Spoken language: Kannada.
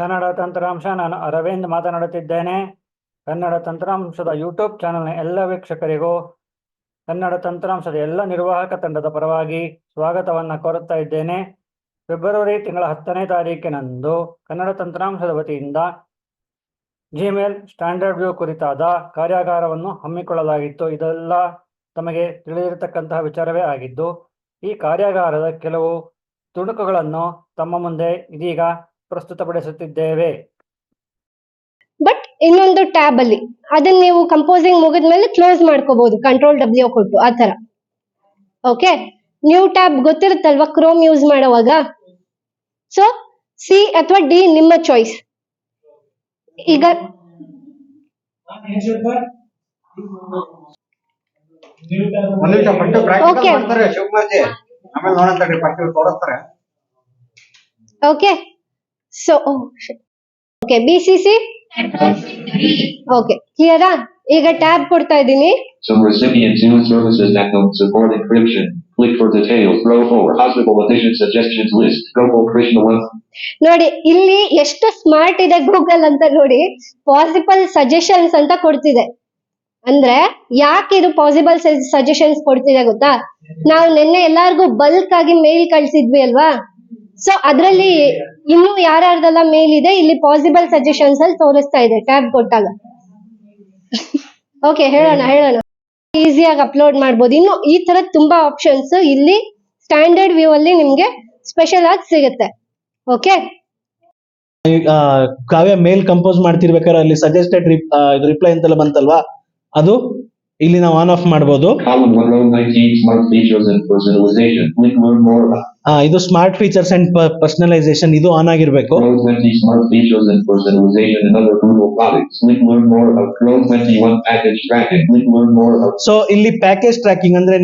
ಕನ್ನಡ ತಂತ್ರಾಂಶ ನಾನು ಅರವಿಂದ್ ಮಾತನಾಡುತ್ತಿದ್ದೇನೆ. ಕನ್ನಡ ತಂತ್ರಾಂಶದ ಯೂಟ್ಯೂಬ್ ಚಾನಲ್ನ ಎಲ್ಲ ವೀಕ್ಷಕರಿಗೂ ಕನ್ನಡ ತಂತ್ರಾಂಶದ ಎಲ್ಲ ನಿರ್ವಾಹಕ ತಂಡದ ಪರವಾಗಿ ಸ್ವಾಗತವನ್ನು ಕೋರುತ್ತಾ ಇದ್ದೇನೆ. ಫೆಬ್ರವರಿ ತಿಂಗಳ ಹತ್ತನೇ ತಾರೀಕಿನಂದು ಕನ್ನಡ ತಂತ್ರಾಂಶದ ವತಿಯಿಂದ ಜಿಮೇಲ್ ಸ್ಟ್ಯಾಂಡರ್ಡ್ ವ್ಯೂ ಕುರಿತಾದ ಕಾರ್ಯಾಗಾರವನ್ನು ಹಮ್ಮಿಕೊಳ್ಳಲಾಗಿತ್ತು. ಇದೆಲ್ಲ ತಮಗೆ ತಿಳಿದಿರತಕ್ಕಂತಹ ವಿಚಾರವೇ ಆಗಿದ್ದು, ಈ ಕಾರ್ಯಾಗಾರದ ಕೆಲವು ತುಣುಕುಗಳನ್ನು ತಮ್ಮ ಮುಂದೆ ಇದೀಗ ಪ್ರಸ್ತುತಪಡಿಸುತ್ತಿದ್ದೇವೆ. ಬಟ್ ಇನ್ನೊಂದು ಟ್ಯಾಬ್ ಅಲ್ಲಿ. ಅದನ್ನ ನೀವು ಕಂಪೋಸಿಂಗ್ ಮುಗಿದ್ಮೇಲೆ ಕ್ಲೋಸ್ ಮಾಡ್ಕೋಬಹುದು ಕಂಟ್ರೋಲ್ ಡಬ್ಲ್ಯೂ ಕೊಟ್ಟು ಆ ತರ ಓಕೆ ನ್ಯೂ ಟ್ಯಾಬ್ ಗೊತ್ತಿರುತ್ತಲ್ವಾ? ಕ್ರೋಮ್ ಯೂಸ್ ಮಾಡುವಾಗ? ಸೊ ಸಿ ಅಥವಾ ಡಿ ನಿಮ್ಮ ಚಾಯ್ಸ್ ಈಗ ಒಂದ್ ನಿಮಿಷ ಫಸ್ಟ್ ಪ್ರಾಕ್ಟಿಕಲ್ Okay. ಮಾಡ್ತಾರೆ ಶಿವಕುಮಾರ್ ಜಿ ಆಮೇಲೆ ನೋಡಂತ ಫಸ್ಟ್ ತೋರಿಸ್ತಾರೆ. Okay so oh shit. Okay, BCC? Okay, here ಈಗ ಟ್ಯಾಬ್ ಕೊಡ್ತಾ ಇದ್ದೀನಿ Some recipients Zoom services that don't support encryption. Click for details. Row 4. Possible addition suggestions list. Gopal Krishna one. ನೋಡಿ ಇಲ್ಲಿ ಎಷ್ಟು ಸ್ಮಾರ್ಟ್ ಇದೆ ಗೂಗಲ್ ಅಂತ ನೋಡಿ ಪಾಸಿಬಲ್ ಸಜೆಷನ್ಸ್ ಅಂತ ಕೊಡ್ತಿದೆ ಅಂದ್ರೆ ಯಾಕೆ ಇದು ಪಾಸಿಬಲ್ ಸಜೆಷನ್ಸ್ ಕೊಡ್ತಿದೆ ಗೊತ್ತಾ ನಾವು ನಿನ್ನೆ ಎಲ್ಲಾರ್ಗು ಬಲ್ಕ್ ಆಗಿ ಮೇಲ್ ಕಳ್ಸಿದ್ವಿ ಅಲ್ವಾ ಸೊ ಅದ್ರಲ್ಲಿ ಇನ್ನು ಯಾರ್ಯಾರ್ದೆಲ್ಲ ಮೇಲ್ ಇದೆ ಇಲ್ಲಿ ಪಾಸಿಬಲ್ ಸಜೆಷನ್ಸ್ ಅಲ್ಲಿ ತೋರಿಸ್ತಾ ಇದೆ, ಟ್ಯಾಬ್ ಕೊಟ್ಟಾಗ. ಓಕೆ ಹೇಳೋಣ ಹೇಳೋಣ. ಈಸಿಯಾಗಿ ಅಪ್ಲೋಡ್ ಮಾಡ್ಬೋದು. ಇನ್ನು ಈ ತರ ತುಂಬಾ ಆಪ್ಷನ್ಸ್ ಇಲ್ಲಿ ಸ್ಟ್ಯಾಂಡರ್ಡ್ ವ್ಯೂ ಅಲ್ಲಿ ನಿಮ್ಗೆ ಸ್ಪೆಷಲ್ ಆಗಿ ಸಿಗುತ್ತೆ. ಓಕೆ ಕಾವ್ಯ ಮೇಲ್ ಕಂಪೋಸ್ ಮಾಡ್ತಿರ್ಬೇಕಾದ್ರೆ ಅಲ್ಲಿ ಸಜೆಸ್ಟೆಡ್ ರಿಪ್ಲೈ ಅಂತೆಲ್ಲ ಬಂತಲ್ವಾ? ಅದು ಇಲ್ಲಿ ನಾವು ಆನ್ ಆಫ್ ಮಾಡಬಹುದು ಇದು ಸ್ಮಾರ್ಟ್ ಫೀಚರ್ಸ್ ಅಂಡ್ ಪರ್ಸನಲೈಸೇಷನ್ ಇದು ಆನ್ ಆಗಿರಬೇಕು. ಸೊ ಇಲ್ಲಿ ಪ್ಯಾಕೇಜ್ ಟ್ರ್ಯಾಕಿಂಗ್ ಅಂದ್ರೆ